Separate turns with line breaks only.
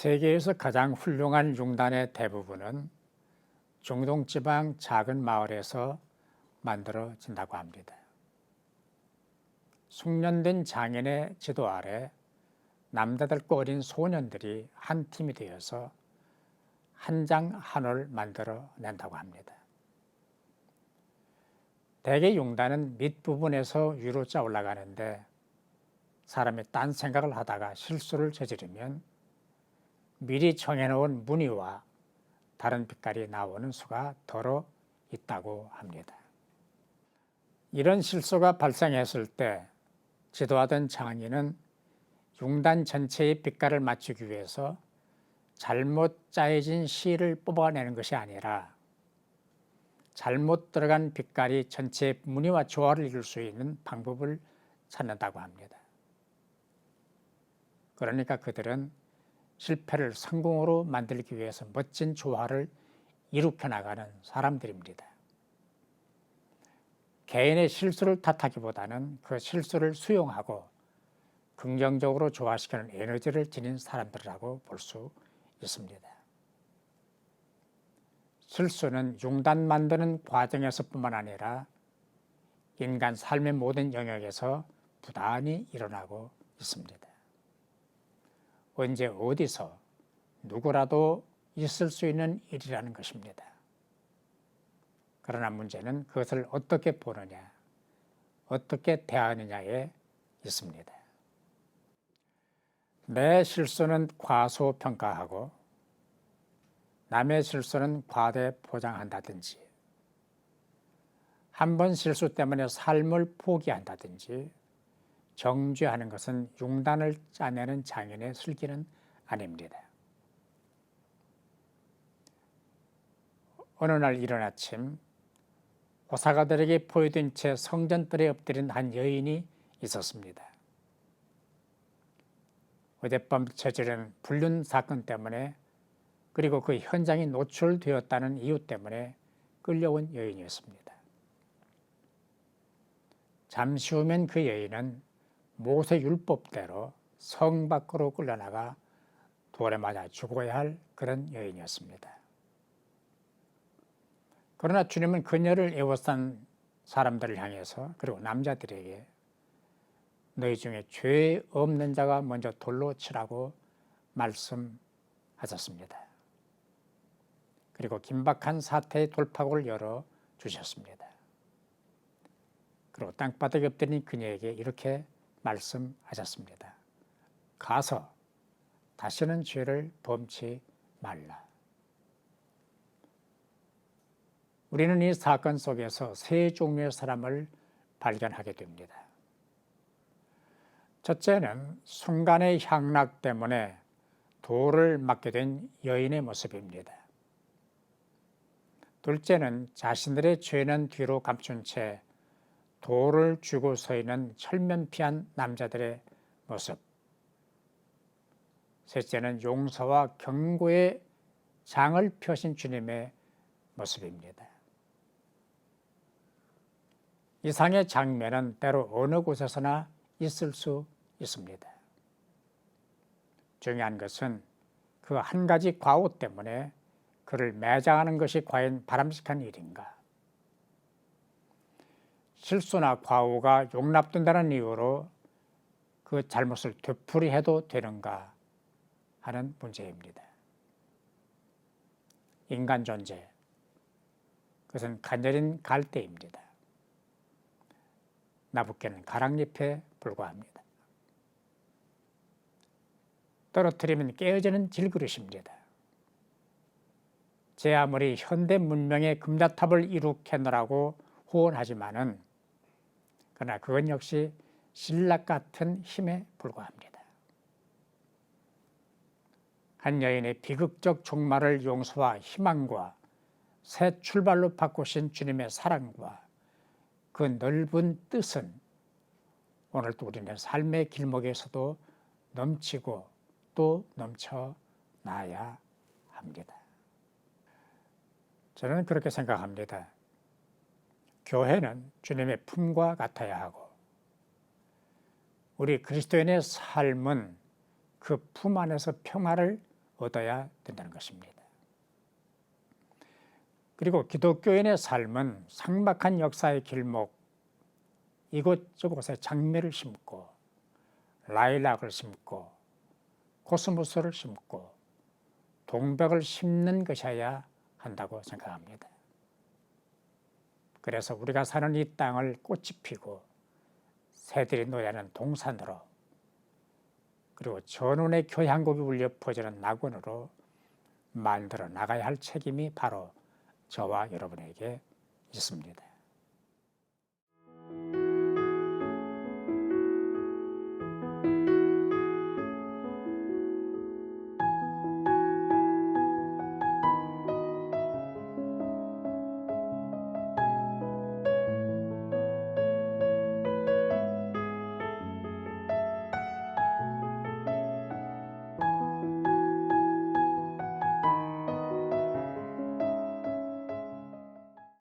세계에서 가장 훌륭한 융단의 대부분은 중동 지방 작은 마을에서 만들어진다고 합니다. 숙련된 장인의 지도 아래 남자들과 어린 소년들이 한 팀이 되어서 한 장 한올 만들어낸다고 합니다. 대개 융단은 밑부분에서 위로 짜 올라가는데 사람이 딴 생각을 하다가 실수를 저지르면 미리 정해놓은 무늬와 다른 빛깔이 나오는 수가 더러 있다고 합니다. 이런 실수가 발생했을 때 지도하던 장인은 융단 전체의 빛깔을 맞추기 위해서 잘못 짜여진 실을 뽑아내는 것이 아니라 잘못 들어간 빛깔이 전체 무늬와 조화를 이룰 수 있는 방법을 찾는다고 합니다. 그러니까 그들은 실패를 성공으로 만들기 위해서 멋진 조화를 이룩해 나가는 사람들입니다. 개인의 실수를 탓하기보다는 그 실수를 수용하고 긍정적으로 조화시키는 에너지를 지닌 사람들이라고 볼 수 있습니다. 실수는 융단 만드는 과정에서뿐만 아니라 인간 삶의 모든 영역에서 부단히 일어나고 있습니다. 언제 어디서 누구라도 있을 수 있는 일이라는 것입니다. 그러나 문제는 그것을 어떻게 보느냐, 어떻게 대하느냐에 있습니다. 내 실수는 과소평가하고 남의 실수는 과대 포장한다든지 한 번 실수 때문에 삶을 포기한다든지 정죄하는 것은 융단을 짜내는 장인의 슬기는 아닙니다. 어느 날 이른 아침 호사가들에게 보여준 채 성전들에 엎드린 한 여인이 있었습니다. 어젯밤 저지른 불륜 사건 때문에 그리고 그 현장이 노출되었다는 이유 때문에 끌려온 여인이었습니다. 잠시 후면 그 여인은 모세 율법대로 성 밖으로 끌려나가 돌에 맞아 죽어야 할 그런 여인이었습니다. 그러나 주님은 그녀를 애워싼 사람들을 향해서 그리고 남자들에게 너희 중에 죄 없는 자가 먼저 돌로 치라고 말씀하셨습니다. 그리고 긴박한 사태의 돌파구를 열어 주셨습니다. 그리고 땅바닥에 엎드린 그녀에게 이렇게 말씀하셨습니다. 가서 다시는 죄를 범치 말라. 우리는 이 사건 속에서 세 종류의 사람을 발견하게 됩니다. 첫째는 순간의 향락 때문에 돌을 맞게 된 여인의 모습입니다. 둘째는 자신들의 죄는 뒤로 감춘 채 돌을 쥐고 서 있는 철면피한 남자들의 모습. 셋째는 용서와 경고의 장을 펴신 주님의 모습입니다. 이상의 장면은 때로 어느 곳에서나 있을 수 있습니다. 중요한 것은 그 한 가지 과오 때문에 그를 매장하는 것이 과연 바람직한 일인가? 실수나 과오가 용납된다는 이유로 그 잘못을 되풀이해도 되는가 하는 문제입니다. 인간 존재, 그것은 간절인 갈대입니다. 나붓게는 가랑잎에 불과합니다. 떨어뜨리면 깨어지는 질그릇입니다. 제 아무리 현대 문명의 금자탑을 이룩해놓으라고 후원하지만은 그러나 그건 역시 신락 같은 힘에 불과합니다. 한 여인의 비극적 종말을 용서와 희망과 새 출발로 바꾸신 주님의 사랑과 그 넓은 뜻은 오늘도 우리는 삶의 길목에서도 넘치고 또 넘쳐나야 합니다. 저는 그렇게 생각합니다. 교회는 주님의 품과 같아야 하고 우리 그리스도인의 삶은 그 품 안에서 평화를 얻어야 된다는 것입니다. 그리고 기독교인의 삶은 삭막한 역사의 길목 이곳저곳에 장미를 심고 라일락을 심고 코스모스를 심고 동백을 심는 것이어야 한다고 생각합니다. 그래서 우리가 사는 이 땅을 꽃이 피고 새들이 노래하는 동산으로 그리고 전원의 교향곡이 울려 퍼지는 낙원으로 만들어 나가야 할 책임이 바로 저와 여러분에게 있습니다.